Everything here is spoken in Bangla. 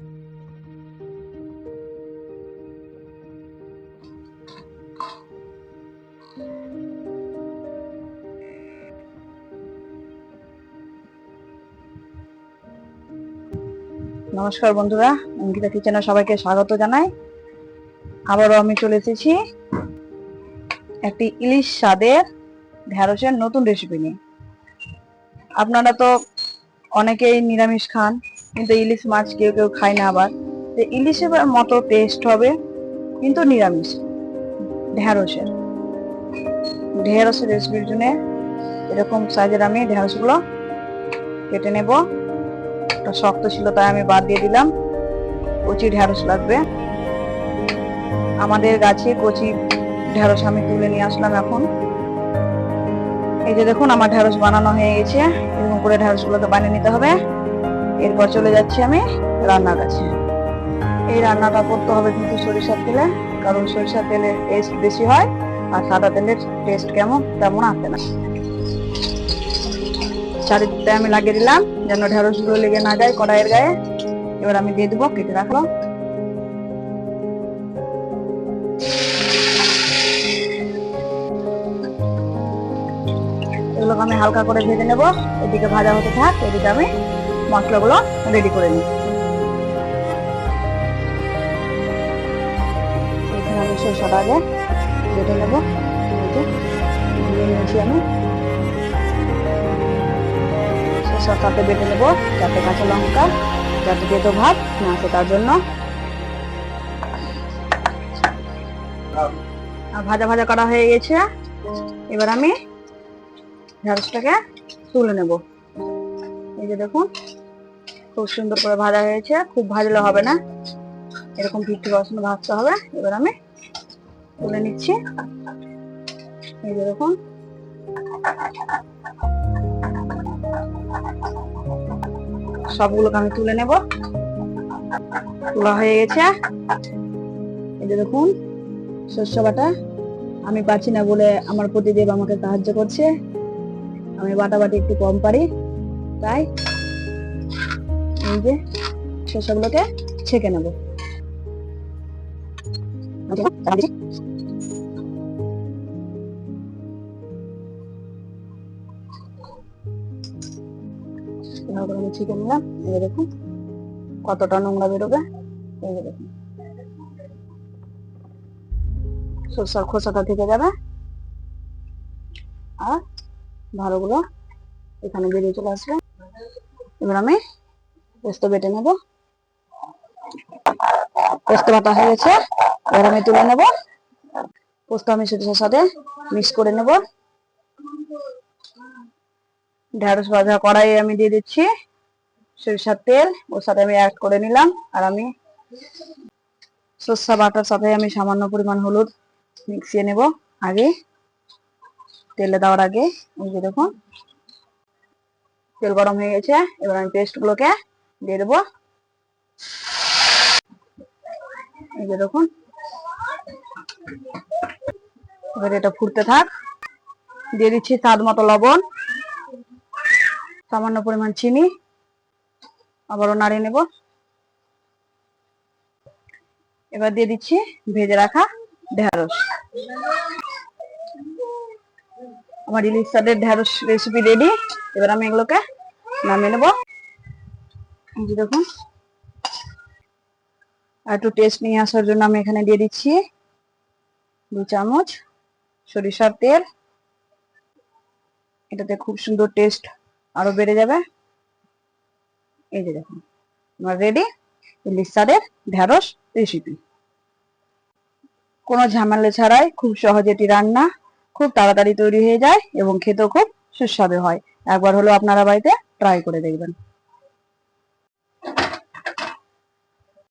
নমস্কার বন্ধুরা, অঙ্কিতা কিচেনে সবাইকে স্বাগত জানাই। আবারও আমি চলে এসেছি একটি ইলিশ স্বাদের ঢ্যাঁড়সের নতুন রেসিপি নিয়ে। আপনারা তো অনেকেই নিরামিষ খান কিন্তু ইলিশ মাছ কেউ কেউ খায় না আবার। তো ইলিশের মতো টেস্ট হবে, কিন্তু নিরামিষ, ঢেঁড়সের। ঢেঁড়সের রেসিপির জন্য এরকম সাইজের আমি ঢেঁড়সগুলো কেটে নেব। শক্ত ছিল তাই আমি বাদ দিয়ে দিলাম, কচি ঢেঁড়স লাগবে। আমাদের গাছে কচি ঢেঁড়স আমি তুলে নিয়ে আসলাম এখন। এই যে দেখুন, আমার ঢেঁড়স বানানো হয়ে গেছে। এরকম করে ঢেঁড়স গুলোকে বানিয়ে নিতে হবে। এরপর চলে যাচ্ছি আমি রান্নার কাছে এই রান্নাটা করতে হবে কিন্তু সরিষার তেলে, কারণ সরিষার তেলের টেস্ট বেশি হয় আর সাদা তেলের টেস্ট কেমন, তেমন আসে না। চারিদিকটা আমি লাগিয়ে দিলাম, যেন ঢেঁড়সগুলো লেগে না যায় কড়াইয়ের গায়ে। এবার আমি দিয়ে দেবো কেটে রাখলাম এগুলোকে আমি হালকা করে ভেজে নেব। এদিকে ভাজা হতে থাক, এদিকে আমি মশলাগুলো রেডি করে নিই। আমি বেটে নেব। নিয়েছি আমি। বেটে নেব, যাতে কাঁচা লঙ্কা, যাতে ভাব না তার জন্য। ভাজা ভাজা করা হয়ে গেছে। এবার আমি ঢেঁড়সটাকে তুলে নেব। এই যে দেখুন, খুব সুন্দর করে ভাজা হয়েছে, খুব ভাজলে হবে না। এরকম ফিফটি পার্সেন্ট ভাজতে হবে। এবার আমি তুলে নিচ্ছি। এই যে দেখুন। সবগুলোকে আমি তুলে নেব। তোলা হয়ে গেছে। এই যে দেখুন শস্য বাটা। আমি পারছি না বলে আমার প্রতিদেব আমাকে সাহায্য করছে। আমি বাটা বাটি একটু কম পারি। তাই? এই যে শস্যগুলোকে ছেঁকে নেব। আমি ছেঁকে নিলাম এই দেখুন কতটা নোংরা বেরোবে। এই দেখুন। সরষার খোসাটা থেকে যাবে। আর ভালোগুলো এখানে বেরিয়ে চলে আসবে। এবার আমি পোস্ত বেটে নেব। পোস্ত বাটা হয়ে গেছে, এবার আমি তুলে নেব। পোস্ত আমি সরিষার সাথে মিক্স করে নেব। ঢেঁড়স ভাজা কড়াই আমি দিয়ে দিচ্ছি সরিষার তেল, ওর সাথে আমি অ্যাড করে নিলাম। আর আমি সর্ষা বাটার সাথে আমি সামান্য পরিমাণ হলুদ মিক্সিয়ে নেব আগে। তেলে দেওয়ার আগে, এই যে দেখুন। তেল গরম হয়ে গেছে, এবার আমি পেস্ট গুলোকে দিয়ে দেবো। দেখুন, এবার এটা ফুটতে থাক। দিয়ে দিচ্ছি স্বাদ মতো লবণ, সামান্য পরিমাণ চিনি, আবারও নাড়িয়ে নেব। এবার দিয়ে দিচ্ছি ভেজে রাখা ঢেঁড়স। আমার ইলিশ সাদের ঢেঁড়স রেসিপি রেডি এবার আমি এগুলোকে নামিয়ে নেব। দেখুন। আর একটু টেস্ট নিয়ে আসার জন্য আমি এখানে দিয়ে দিচ্ছি দু চামচ সরিষার তেল। এটাতে খুব সুন্দর টেস্ট আরও বেড়ে যাবে। এই যে দেখুন। আমার রেডি ইলিশ সাদের ঢেঁড়স রেসিপি কোনো ঝামেলা ছাড়াই খুব সহজে এটি রান্না খুব তাড়াতাড়ি তৈরি হয়ে যায় এবং খেতেও খুব সুস্বাদু হয়। একবার হলো আপনারা বাড়িতে ট্রাই করে দেখবেন।